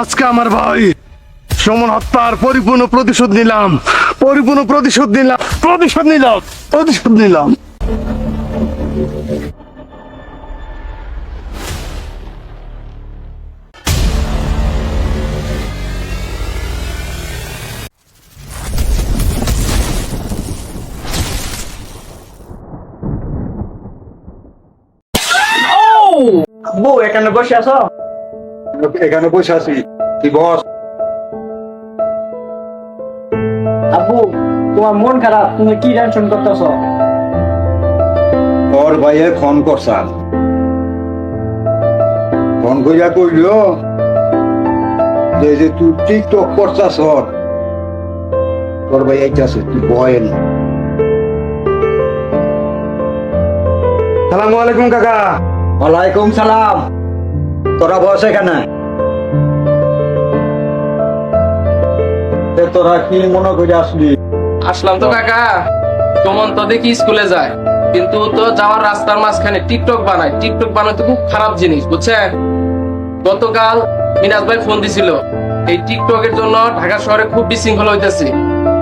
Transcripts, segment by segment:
আজকে আমার ভাই সমন হত্যার পরিপূর্ণ প্রতিশোধ নিলাম। পরিপূর্ণ প্রতিশোধ নিলাম। প্রতিশোধ নিলাম। প্রতিশোধ নিলাম। এখানে বসে আছো? এখানে বসে আছি। তুই বস। আব্বু তোমার মন খারাপ তুমি কি টেনশন করতেছো? তোর ভাইয়ে ফোন করছাল ফোন করিয়া কইল যে যে তুই টিকটক করছাস তোর ভাই আইতাছে তুই বয়েন। সালামু আলাইকুম কাকা। ওয়ালাইকুম সালাম। তোরা বস এখানে। তোরা কি মনে করে আসলি? আসলাম তো কাকা। সুমন তো দেখি স্কুলে যায়। কিন্তু তো যাওয়ার রাস্তার মাঝখানে টিকটক বানায়। টিকটক বানাতে খুব খারাপ জিনিস বুঝছেন? গতকাল মিনাজ ভাই ফোন দিছিল এই টিকটকের জন্য ঢাকা শহরে খুব বিশৃঙ্খলা হইতেছে।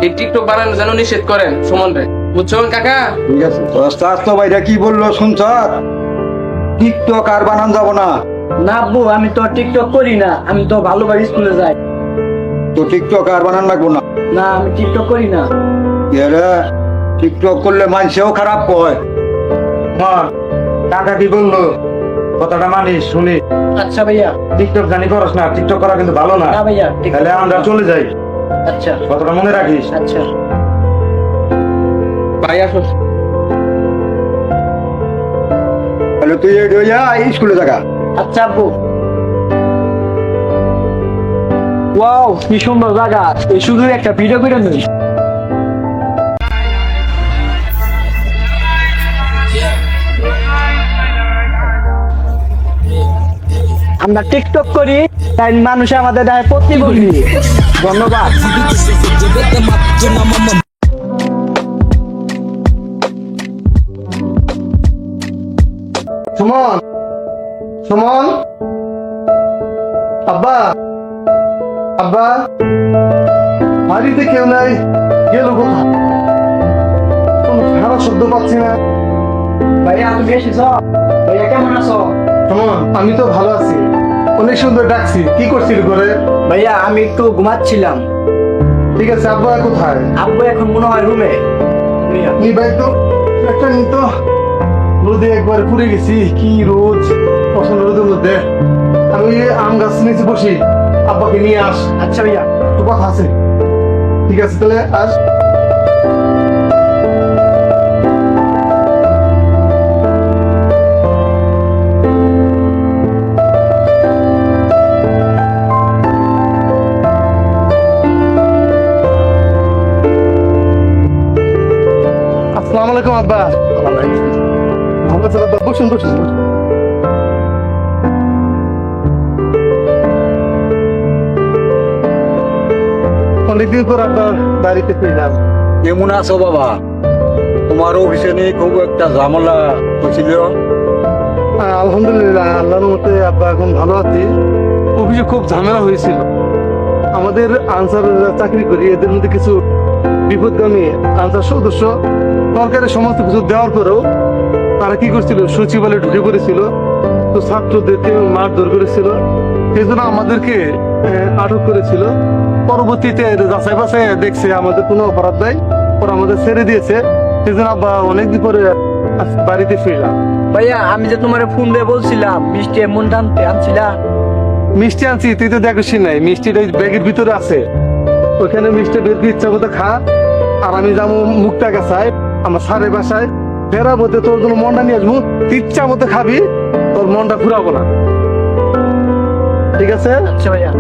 এই টিকটক বানানো যেন নিষেধ করেন সুমন রে বুঝছেন কাকা? ঠিক আছে। স্বাস্থ্য ভাইরা কি বলল শুনছ? টিকটক আর বানান যাব না। না আব্বু আমি তো টিকটক করি না আমি তো ভালোভাবে স্কুলে যাই। তো টিকটক আর বানান লাগবো না? না আমি টিকটক করি না। এরা টিকটক করলে মানুষেও খারাপ কয় মা কাকা কি বলল? কথাটা মানিস শুনি আচ্ছা ভাইয়া। টিকটক জানি করস না টিকটক করা কিন্তু ভালো না। না ভাইয়া টিকটক তাহলে আমরা চলে যাই। আচ্ছা। কথাটা মনে রাখিস? আচ্ছা। ভাই আসো। তাহলে তুই এই স্কুলে থাকা। আচ্ছা ওয়াও, কি সুন্দর জায়গা। এই একটা ভিডিও করে আমরা টিকটক করি, তাই মানুষ আমাদের দেয় প্রতিবন্ধী। ধন্যবাদ। সুমন। সুমন? আব্বা? আব্বা? বাড়িতে কেউ নাই গেল কোথায় সারা শব্দ পাচ্ছি না। ভাইয়া তুমি এসেছ? ভাইয়া কেমন আছো? সুমন আমি তো ভালো আছি। অনেক সুন্দর ডাকছি। কি করছিস করে ভাইয়া আমি একটু ঘুমাচ্ছিলাম। ঠিক আছে আব্বা কোথায়? আব্বু এখন মনে হয় রুমে নি ভাই তো একটা নি তো। রোদে একবার পুড়ে গেছি কি রোদ। পছন্দ আমি আম গাছ নিচে বসি। আব্বাকে নিয়ে আস। আচ্ছা ভাইয়া। তো কথা আছে। ঠিক আছে তাহলে আস। আসসালামু আলাইকুম আব্বা। ভালো আছেন আব্বা? বসুন বসুন বসুন। অনেকদিন পর আপনার বাড়িতে ফিরলাম। কেমন আছো বাবা? তোমার অফিসে নিয়ে খুব একটা ঝামেলা হয়েছিল? আলহামদুলিল্লাহ আল্লাহর মতে আব্বা এখন ভালো আছি। অভিযোগ খুব ঝামেলা হয়েছিল। আমাদের আনসার চাকরি করি এদের মধ্যে কিছু বিপদগামী আনসার সদস্য সরকারের সমস্ত কিছু দেওয়ার পরেও তারা কি করছিল সচিবালয়ে ঢুকে পড়েছিল। তো ছাত্রদেরকে মারধর করেছিল। সেই জন্য আমাদেরকে আটক করেছিল। পরবর্তীতে যাচাই বাছাই দেখছে আমাদের কোনো অপরাধ নাই। ওরা আমাদের ছেড়ে দিয়েছে। সেজন্য আব্বা অনেকদিন পরে বাড়িতে ফিরলাম। ভাইয়া আমি যে তোমার ফোন দিয়ে বলছিলাম মিষ্টি এমন টানতে আনছিলা? মিষ্টি আনছি তুই তো দেখিস নাই। মিষ্টিটা ওই ব্যাগের ভিতরে আছে। ওখানে মিষ্টি বের করে ইচ্ছা মতো খা। আর আমি যাব মুখটা গেছাই আমার সারে বাসায়। ফেরার মধ্যে তোর জন্য মনটা নিয়ে আসব। ইচ্ছা মতো খাবি তোর মনটা ঘুরাবো না। ঠিক আছে? আচ্ছা ভাইয়া।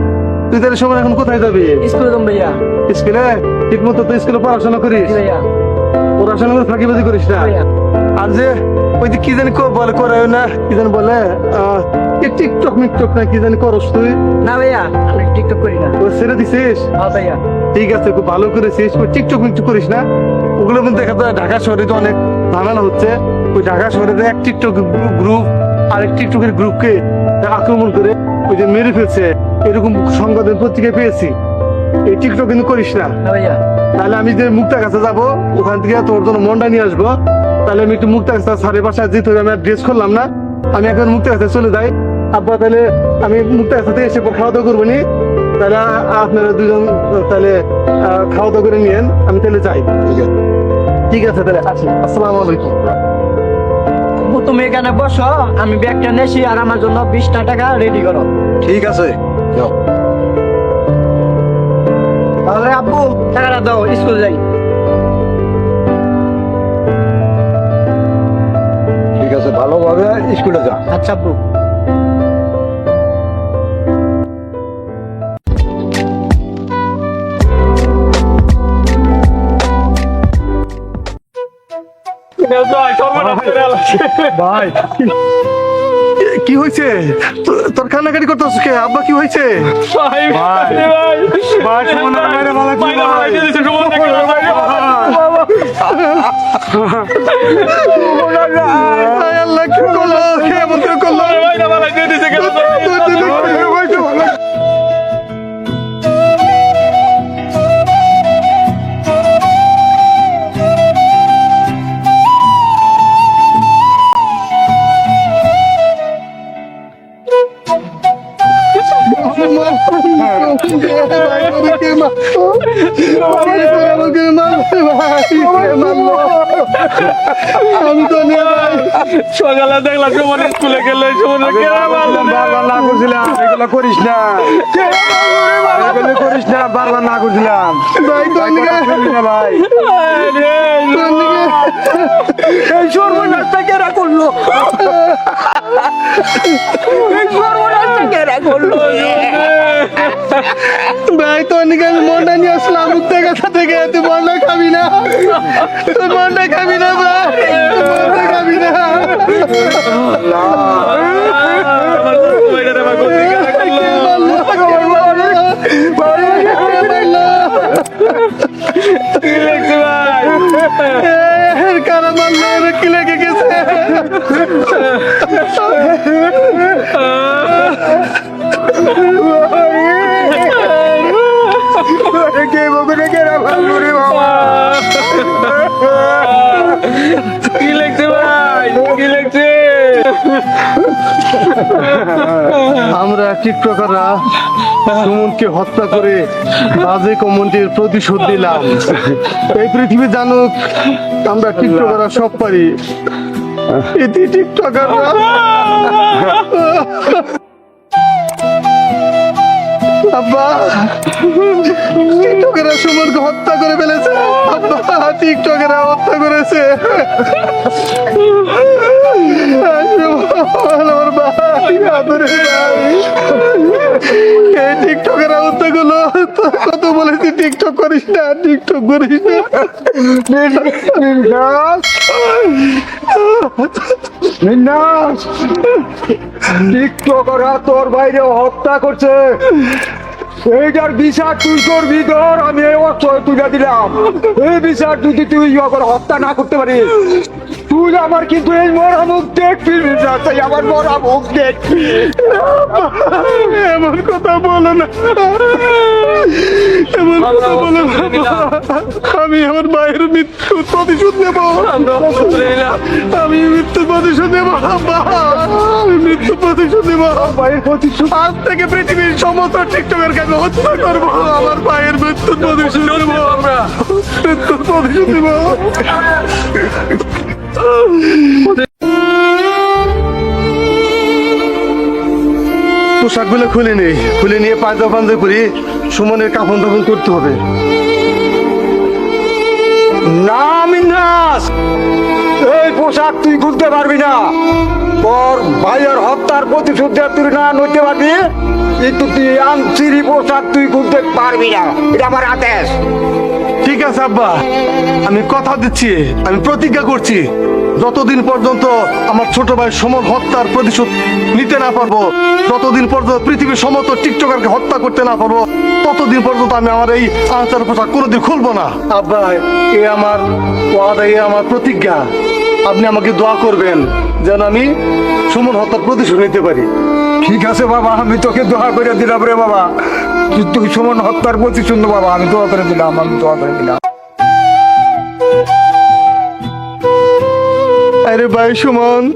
তুই তাহলে সময় এখন কোথায় যাবি? স্কুলে যাম ভাইয়া। স্কুলে? ঠিক মতো তুই স্কুলে পড়াশোনা করিস? ভাইয়া। পড়াশোনা করে ফাঁকিবাজি করিস না? আর যে ওই যে কি জানি কো- বলে করে না কি জানি বলে টিকটক মিকটক না কি জানি করস তুই? না ভাইয়া আমি টিকটক করি না। ও ছেড়ে দিছিস? হ্যাঁ ভাইয়া। ঠিক আছে খুব ভালো করেছিস। ওই টিকটক মিকটক করিস না? ওগুলো কিন্তু দেখা যায় ঢাকা শহরে তো অনেক ঝামেলা হচ্ছে। ওই ঢাকা শহরে এক টিকটক গ্রুপ আর এক টিকটকের গ্রুপকে আক্রমণ করে ওই যে মেরে ফেলছে এরকম সংবাদ পত্রিকায় পেয়েছি। এই টিকটক কিন্তু করিস না। তাহলে আমি যে মুক্তার কাছে যাব ওখান থেকে তোর জন্য মন্ডা নিয়ে আসব। তাহলে আমি একটু মুক্তার কাছে সাড়ে বাসায় যেতে আমি ড্রেস করলাম না। আমি এখন মুক্তার কাছে চলে যাই। আব্বা তাহলে আমি মুক্তার কাছে এসে খাওয়া দাওয়া করব নি। তাহলে আপনারা দুজন তাহলে খাওয়া দাওয়া করে নিয়েন আমি তাহলে যাই। ঠিক আছে। ঠিক আছে তাহলে আসি। আসসালামু আলাইকুম। তুমি এখানে বসো আমি ব্যাগটা নেছি আর আমার জন্য বিশটা টাকা রেডি করো। ঠিক আছে যাও। তাহলে আব্বু টাকাটা দাও স্কুল যাই। ঠিক আছে ভালোভাবে স্কুলে যা। আচ্ছা আব্বু। ভাই কি হয়েছে তোর কান্নাকাটি করতেছ কে? আব্বা কি হয়েছে আল্লাহ কি করল? কে করল? সকালে দেখলাম সুমন স্কুলে গেলে? বারবার না করছিলাম এগুলো করিস না। এগুলো করিস না বারবার না করছিলাম ভাই ভাই এই সর্বনাশটা কেরা করল? এই সর্বনাশটা কেরা করল? ভাই তো নিকে আমি মনটা নিয়ে আসলাম মুক্ত কথা থেকে, তুই মনটা খাবি না। তুই মনটা খাবি না, ভাই। খাবি না। আমার তো কইরা রে বাবা, কোথায় গেলা করল? কি লিখছে ভাই? কারা মারলো এর কি রে কি লিখছে ভাই কি লিখছে আমরা টিকটকাররা সুমনকে হত্যা করে বাজে কমেন্টের প্রতিশোধ নিলাম এই পৃথিবী জানুক, আমরা টিকটকাররা সব পারি এটি টিকটকাররা আব্বা টিকটকেরা সুমনকে হত্যা করে ফেলেছে। আব্বা টিকটকেরা হত্যা করেছে। বলেছি করিস না করিস না তোর বাইরে হত্যা করছে এইটার বিচার তুই তোর আমি এই অক্ষয় তুলে দিলাম এই বিচার যদি তুই হত্যা না করতে পারিস তুই আমার কিন্তু এই মরা মুখ দেখবি না তাই আমার মরা মুখ দেখবি এমন কথা বলো না। এমন কথা বলো না। আমি আমার ভাইয়ের মৃত্যু প্রতিশোধ নেব। আমি মৃত্যু প্রতিশোধ নেব। আমি মৃত্যু প্রতিশোধ নেব। ভাইয়ের প্রতিশোধ। আজ থেকে পৃথিবীর সমস্ত টিকটকের কাছে হত্যা করব। আমার ভাইয়ের মৃত্যুর প্রতিশোধ নেব। আমরা। মৃত্যুর প্রতিশোধ নেব। পোশাকগুলো খুলে নেই। খুলে নিয়ে পাঁচা পাঞ্জা করে, সুমনের কাফন দাফন করতে হবে। নাম মিন্নাস এই পোশাক তুই খুলতে পারবি না। তোর ভাইয়ের হত্যার প্রতিশোধ তুই না নইতে পারবি কিন্তু তুই আনছিরি পোশাক তুই খুলতে পারবি না। এটা আমার আদেশ। ঠিক আছে আব্বা। আমি কথা দিচ্ছি আমি প্রতিজ্ঞা করছি। যতদিন পর্যন্ত আমার ছোট ভাই সমর হত্যার প্রতিশোধ নিতে না পারব যতদিন পর্যন্ত পৃথিবীর সমস্ত টিকটকারকে হত্যা করতে না পারব ততদিন পর্যন্ত আমি আমার এই আচার পোশাক কোনোদিন খুলবো না। আব্বা এ আমার ওয়াদা এ আমার প্রতিজ্ঞা। আপনি আমাকে দোয়া করবেন যেন আমি সুমন হত্যার প্রতিশোধ নিতে পারি। ঠিক আছে বাবা আমি তোকে দোয়া করে দিলাম রে বাবা। তুই- সুমন হত্যার প্রতি শুনতো বাবা আমি দোয়া করে দিলাম আমি দোয়া করে দিলাম। আরে ভাই সুমন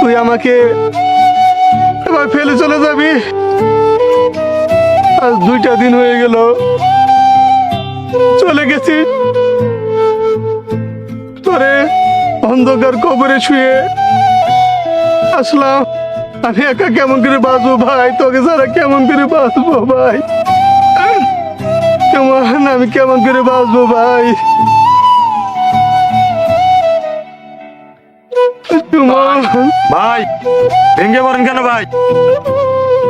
তুই আমাকে এবার ফেলে চলে যাবি। আজ দুইটা দিন হয়ে গেল চলে গেছি। তোরে অন্ধকার কবরে শুয়ে আসলাম। আমি একা কেমন করে বাঁচবো ভাই? তোকে ছাড়া কেমন করে বাঁচবো ভাই? কেমন? আমি কেমন করে বাঁচবো ভাই? ভাই ভেঙে পড়েন কেন ভাই?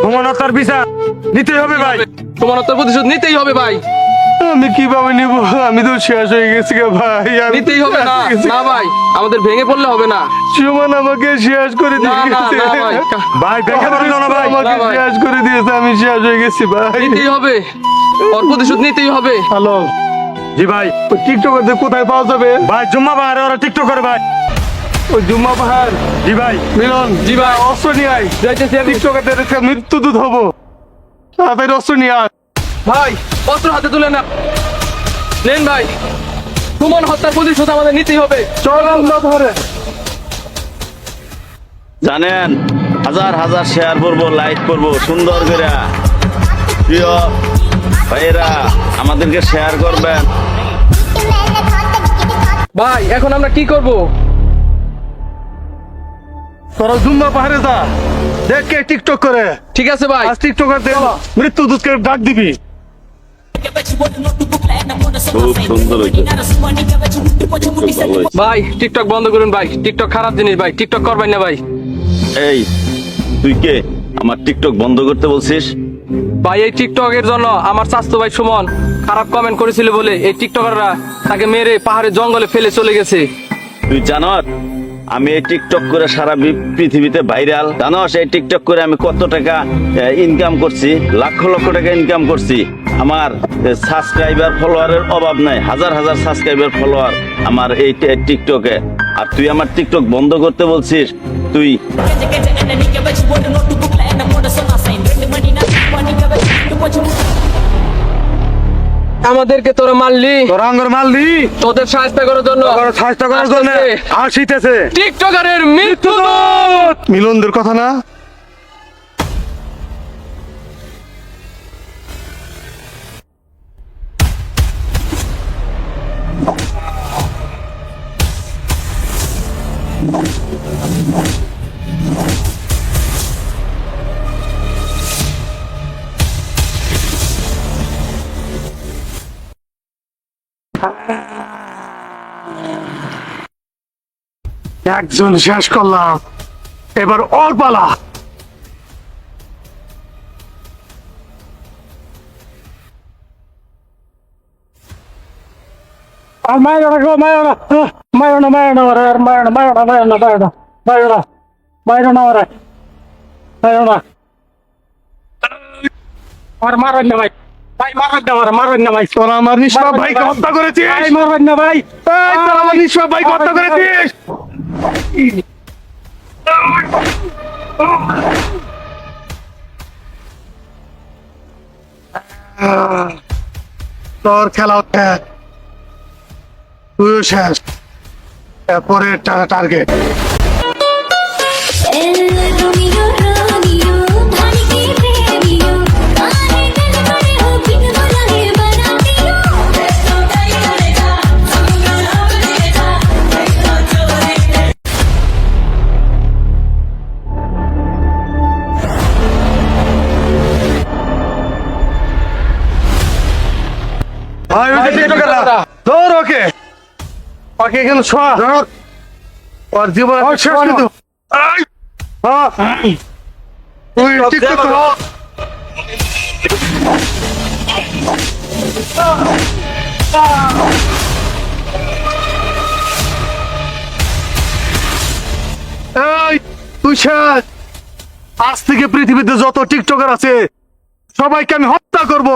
সুমন হত্যার বিচার নিতে হবে ভাই। তোমার হত্যার প্রতিশোধ নিতেই হবে ভাই। আমি কীভাবে নিব? আমি তো শেষ হয়ে গেছি গে ভাই আমি নিতেই হবে না। না ভাই আমাদের ভেঙে পড়লে হবে না। সুমন আমাকে শেষ করে না দিয়ে না গেছে না ভাই। ভাই ভেঙে পড়েন কেন ভাই আমাকে না ভাই। শেষ করে দিয়েছে আমি শেষ হয়ে গেছি ভাই। নিতেই হবে। ওর প্রতিশোধ নিতেই হবে। হ্যালো। জি ভাই। ওই টিকটকারদের কোথায় পাওয়া যাবে? ভাই জুম্মা পাহাড়ে ওরা টিকটক করে ভাই। ওই জুম্মা পাহাড় জি ভাই। মিলন জি ভাই। অস্ত্র নিয়ে আয়। যাইতেছি আমি। টিকটকারদের মৃত্যু দূত হব। তাড়াতাড়ি অস্ত্র নিয়ে আয়। ভাই অস্ত্র হাতে তুলে না নেন ভাই। সুমন হত্যার প্রতিশোধ আমাদের নিতেই হবে। চল ধরে। জানেন হাজার হাজার শেয়ার করব লাইক করব সুন্দর করে। প্রিয় ভাইয়েরা আমাদেরকে শেয়ার করবেন। ভাই এখন আমরা কি করব? তোরা জুম্মা পাহাড়ে যা দেখ কে টিকটক করে। ঠিক আছে ভাই। আজ টিকটকারদের মৃত্যু দূতকে ডাক দিবি। ভাই টিকটক বন্ধ করুন ভাই। টিকটক খারাপ জিনিস ভাই। টিকটক করবেন না ভাই। এই তুই কে? আমার টিকটক বন্ধ করতে বলছিস? ভাই এই টিকটকের জন্য আমার স্বাস্থ্য ভাই সুমন খারাপ কমেন্ট করেছিল বলে এই টিকটকাররা তাকে মেরে পাহাড়ের জঙ্গলে ফেলে চলে গেছে। তুই জানত আমি এই টিকটক করে সারা পৃথিবীতে ভাইরাল জানো, সেই টিকটক করে আমি কত টাকা ইনকাম করছি লক্ষ লক্ষ টাকা ইনকাম করছি। আমার সাবস্ক্রাইবার ফলোয়ারের অভাব নাই, হাজার হাজার সাবস্ক্রাইবার ফলোয়ার আমার এই টিকটকে আর তুই আমার টিকটক বন্ধ করতে বলছিস, তুই আমাদেরকে তোরা মারলি। তোরা আঙ্গর মারলি? তোদের সাহায্য করার জন্য। সাহায্য স্বাস্থ্য করার জন্য। আসিতেছে। টিকটকারের মৃত্যু মিলনদের কথা না? একজন শেষ করলাম। এবার ওর পালা। আর মায়ের না গো মায়ের না। মায়ের না মায়ের না মায়ের মায়ের না মায়ের না মায়ের না মায়ের না মায়ের না মায়ের না মায়ের মায়ের না। আর মারেন না ভাই ভাই মারেন না মারেন না ভাই। তোরা আমার নিষ্পাপ ভাইকে হত্যা করেছিস? ভাই মারেন না ভাই। তোরা আমার নিষ্পাপ ভাইকে হত্যা করেছিস? তোর খেলা শেষ তুইও শেষ এরপরে টার্গেট ওকে এখানে শোয়া। ওর জীবন শেষ কিন্তু। এই! হ্যাঁ। তুই আজ থেকে পৃথিবীতে যত টিকটকার আছে সবাইকে আমি হত্যা করব।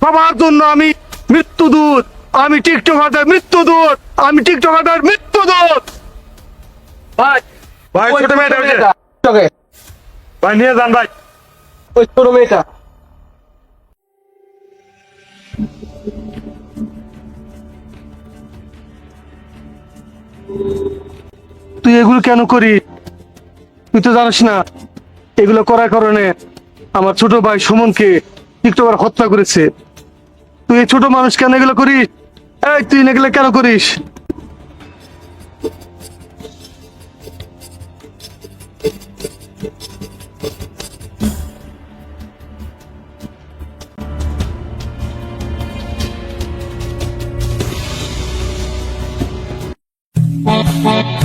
সবার জন্য আমি মৃত্যুদূত। আমি টিকটকারদের মৃত্যুদূত! আমি টিকটকারদের মৃত্যুদূত! ভাই ভাই ওই ছোট মেয়েটা টিকটকে ভাই নিয়ে যান ভাই। ওই ছোট মেয়েটা। তুই এগুলো কেন করিস তুই তো জানিস না এগুলো করার কারণে আমার ছোট ভাই সুমনকে টিকটকার হত্যা করেছে। তুই এই ছোট মানুষ কেন এগুলো করিস? এই তুই এগুলো কেন করিস? কিরে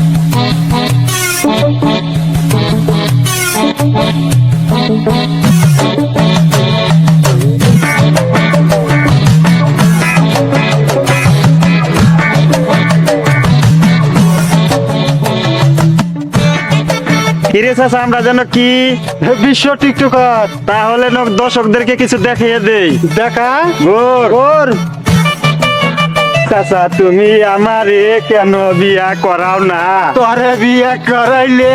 চাচা আমরা যেন কি? বিশ্ব টিকটকার। তাহলে দর্শকদেরকে কিছু দেখিয়ে দেই। দেখা? গোর। ওর চাচা তুমি আমারে কেন বিয়া করাও না? তোরে বিয়ে করাইলে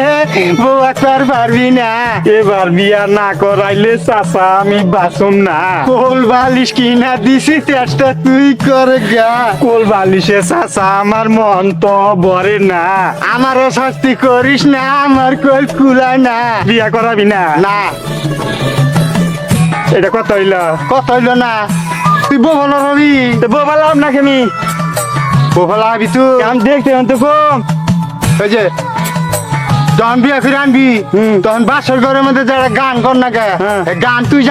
বউ একবার পারবি না। এবার বিয়া না করাইলে চাচা আমি বাসুম না। কোল বালিশ কিনা দিছি চেষ্টা তুই করে গা। কোল বালিশে চাচা আমার মন তো ভরে না। আমারও শাস্তি করিস না আমার কোল কুলায় না। বিয়া করাবি না? না। এটা কত হইল? কত হইল না? তুই বউ ভালো হবি তো বললাম না কেমি বউ ভালো হবি তুই কাম দেখতে হন তো কম। ওই যে যখন বিয়ে ফিরে আনবি তখন বাসর ঘরের মধ্যে যারা গান কর না কে? হ্যাঁ। গান তুই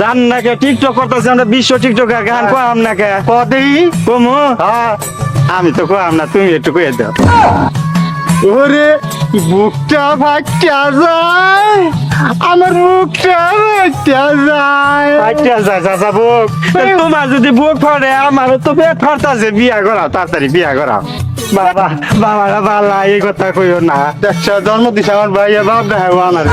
জান না কে টিকটক করতেছে আমরা বিশ্ব গান হ্যাঁ। না কে? কদেই কমু? হ্যাঁ। আমি তো না তুমি একটু কয়ে দাও। ওরে বুকটা ফাটা যায়। আমার বুকটা ফাটা যায়। আচ্ছা যা যা যা বুক। তোমার যদি বুক ফাড়ে আমারও তো পেট ফাড়তাছে বিয়া করা তাড়াতাড়ি বিয়া করা বাবা বাবারা বালা এই কথা কইও না। দেখছা জন্ম দিছে আমার ভাই বাপ দেখা আমার।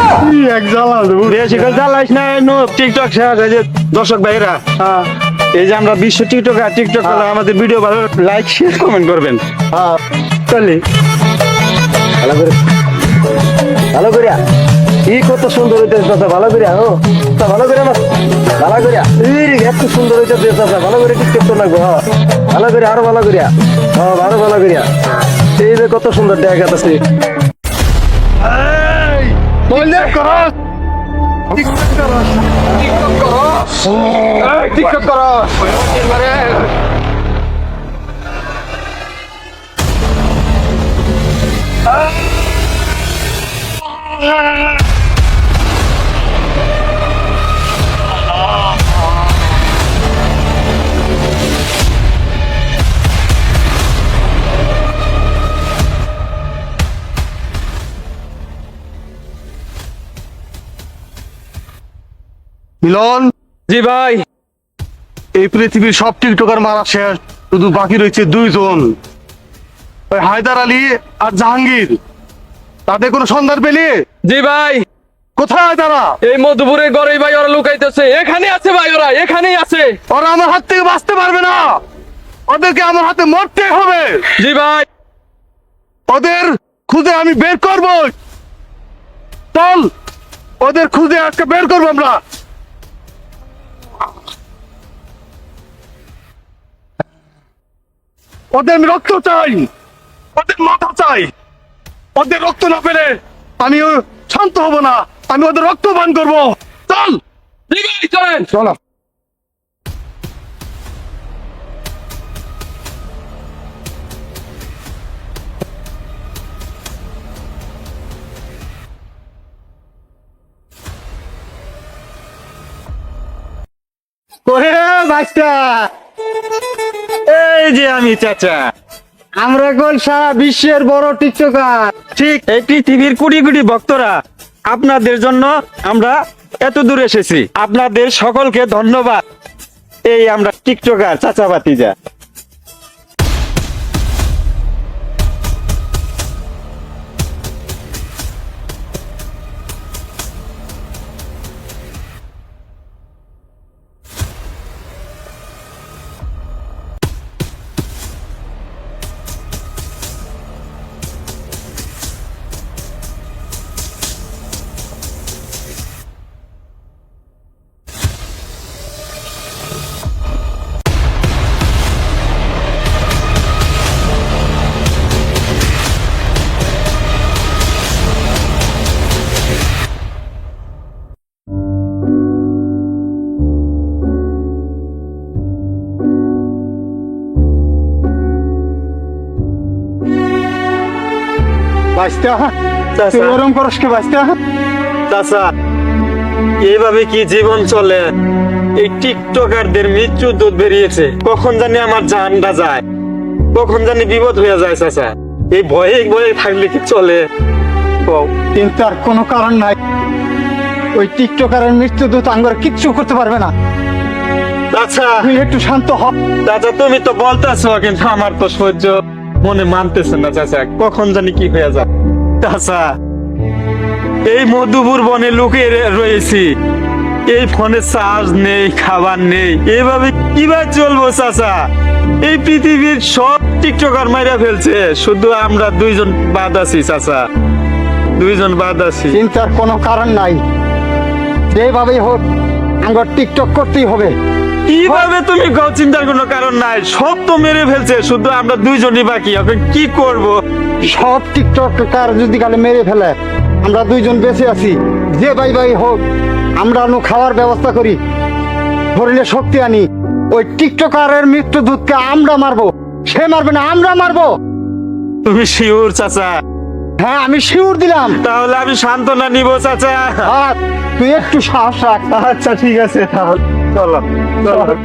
এক জ্বালা বেশি করে জ্বালাইস না নো টিকটক যে দর্শক ভাইরা এই যে আমরা বিশ্ব টিকটক আর টিকটক করলে আমাদের ভিডিও ভালো লাইক শেয়ার কমেন্ট করবেন। হ্যাঁ। চলি। ভালো করে ভালো করিয়া। ই কত সুন্দর হইতে চাচা ভালো করিয়া ও? তা ভালো করে আমার ভালো করিয়া। এই এত সুন্দর হইতে চাচা ভালো করে টিকটক তো লাগবো হ্যাঁ ভালো করে আরও ভালো করিয়া। হ্যাঁ ভালো ভালো করিয়া। এই যে কত সুন্দর দেখা যাচ্ছে বললে করস টিকটক করস। টিকটক করস। টিকটক করস। মিলন? জি ভাই। এই পৃথিবীর সব টিকটকার মারা শেষ শুধু বাকি রয়েছে দুইজন। ওই হায়দার আলী আর জাহাঙ্গীর। তাদের কোনো সন্ধান পেলি? জি ভাই। কোথায় তারা? এই মধুপুরের গড়েই ভাই ওরা লুকাইতেছে। এখানে আছে ভাই ওরা এখানেই আছে। ওরা আমার হাত থেকে বাঁচতে পারবে না। ওদেরকে আমার হাতে মরতে হবে। জি ভাই। ওদের খুঁজে আমি বের করব চল ওদের খুঁজে আজকে বের করব আমরা। ওদের আমি রক্ত চাই। ওদের মাথা চাই। ওদের রক্ত না পেলে আমি শান্ত হব না। আমি ওদের রক্ত পান করব। চল। চলো। এই যে আমি চাচা। আমরা সারা বিশ্বের বড় ঠিক এই পৃথিবীর আপনাদের জন্য আমরা এত দূর এসেছি। আপনাদের সকলকে ধন্যবাদ। এই আমরা টিকটকার চাচা বাতিজা বাঁচতে তুই ওরম করস কে বাঁচতে চাচা এইভাবে কি জীবন চলে? এই টিকটকারদের মৃত্যু দুধ বেরিয়েছে। কখন জানি আমার জানটা যায়। কখন জানি বিপদ হয়ে যায় চাচা। এই ভয়ে ভয়ে থাকলে কি চলে। কিন্তু আর কোনো কারণ নাই। ওই টিকটকারের মৃত্যু দূত আঙ্গর কিচ্ছু করতে পারবে না। তুই একটু শান্ত হ। চাচা তুমি তো বলতেছো কিন্তু আমার তো সহ্য মনে মানতেছে না, চাচা, কখন জানি কি হয়ে যায়। চাচা, এই মধুপুর বনে লুকিয়ে রয়েছি। এই ফোনে চার্জ নেই, খাবার নেই। এইভাবে কীভাবে চলবো, চাচা? এই পৃথিবীর সব টিকটকার মাইরা ফেলছে। শুধু আমরা দুইজন বাদ আছি, চাচা। দুইজন বাদ আছি। চিন্তার কোনো কারণ নাই। যেভাবেই হোক আঙ্গর টিকটক করতেই হবে। কীভাবে তুমি গাও চিন্তার কোনো কারণ নাই? সব তো মেরে ফেলছে শুধু আমরা দুইজনই বাকি এখন কি করব? সব টিকটকার যদি কালে মেরে ফেলে আমরা দুইজন বেঁচে আছি যে ভাই ভাই হোক আমরা নু খাওয়ার ব্যবস্থা করি শরীরে শক্তি আনি ওই টিকটকারের মৃত্যু দূতকে আমরা মারবো সে মারবে না আমরা মারবো। তুমি শিওর চাচা। হ্যাঁ আমি শিউর দিলাম। তাহলে আমি সান্ত্বনা নিব চাচা। তুই একটু সাহস রাখ। আচ্ছা ঠিক আছে। তাহলে চলো চলো।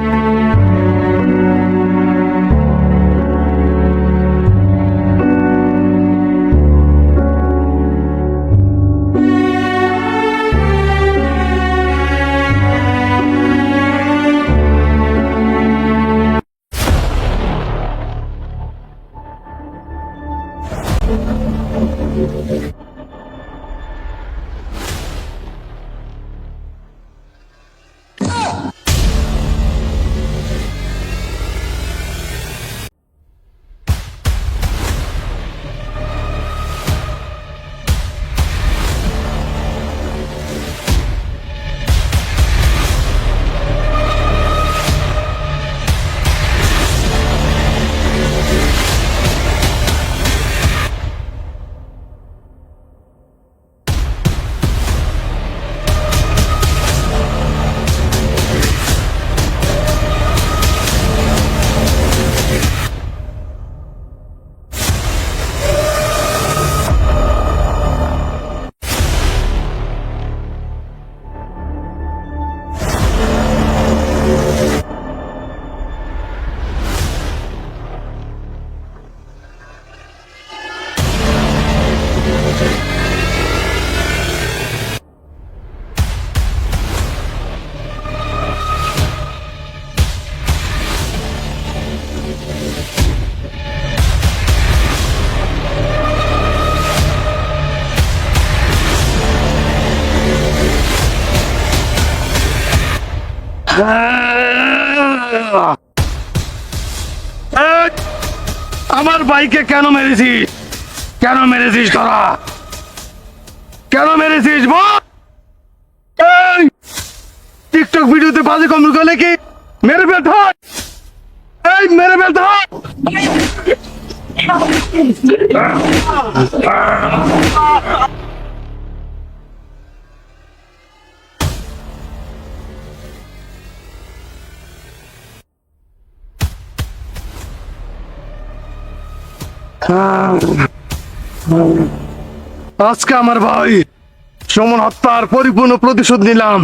আমার বাইকে কেন মেরেছিস? কেন মেরেছিস তোরা? কেন মেরেছিস টিকটক ভিডিওতে বাজে কমেন্ট করলে কি? মেরে ফেল এই মেরে ফেল ধর আজকে আমার ভাই সমন হত্যার পরিপূর্ণ প্রতিশোধ নিলাম।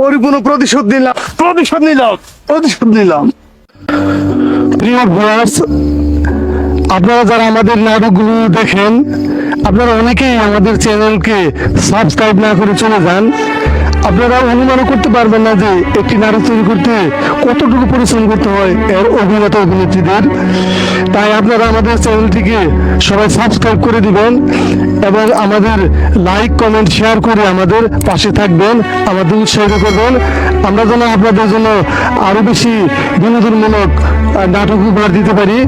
পরিপূর্ণ প্রতিশোধ নিলাম। প্রতিশোধ নিলাম। প্রতিশোধ নিলাম। প্রিয় ভিউয়ার্স আপনারা যারা আমাদের নাটকগুলো দেখেন, আপনারা অনেকেই আমাদের চ্যানেলকে সাবস্ক্রাইব না করে চলে যান। আপনারা অনুমানও করতে পারবেন না যে একটি নাটক তৈরি করতে কতটুকু পরিশ্রম করতে হয় এর অভিনেতা অভিনেত্রীদের। তাই আপনারা আমাদের চ্যানেলটিকে সবাই সাবস্ক্রাইব করে দিবেন এবং আমাদের লাইক, কমেন্ট, শেয়ার করে আমাদের পাশে থাকবেন, আমাদের উৎসাহিত করবেন। আমরা যেন আপনাদের জন্য আরও বেশি বিনোদনমূলক নাটক উপহার দিতে পারি।